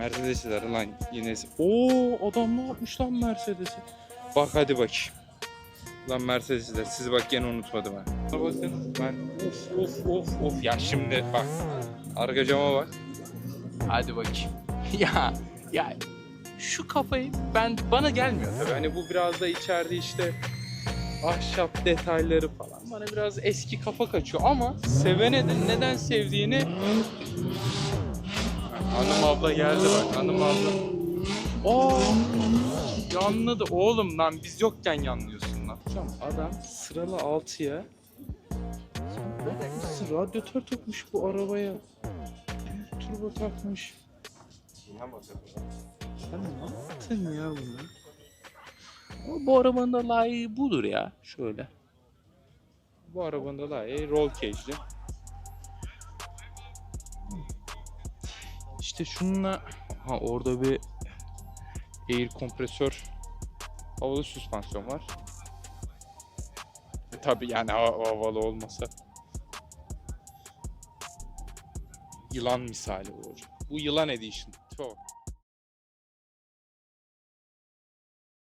Mercedes'ler lan yine. Oo adam ne yapmış lan Mercedes'i? Bak hadi bakayım. Lan Mercedes'ler sizi bak gene unutmadım ha. Bakın ben of of of of ya şimdi bak. Arka cama bak. Hadi bakayım. ya ya şu kafayı ben bana gelmiyor tabii. Hani bu biraz da içeride işte ahşap detayları falan bana biraz eski kafa kaçıyor ama sevene de neden sevdiğini Hanım abla geldi bak hanım abla. Oo yanladı oğlum lan biz yokken yanlıyorsun lan. Hocam adam sıralı 6'ya Nasıl radyatör takmış bu arabaya. Turbo takmış. Sen ne yaptın ya bunu? Ama bu arabanın da layığı budur ya. Şöyle. Bu arabanın da layığı roll cage'li. İşte şununla ha orada bir air kompresör havalı süspansiyon var. E, tabii yani hava- havalı olmasa yılan misali bu hocam. Bu yılan edition. Tipe.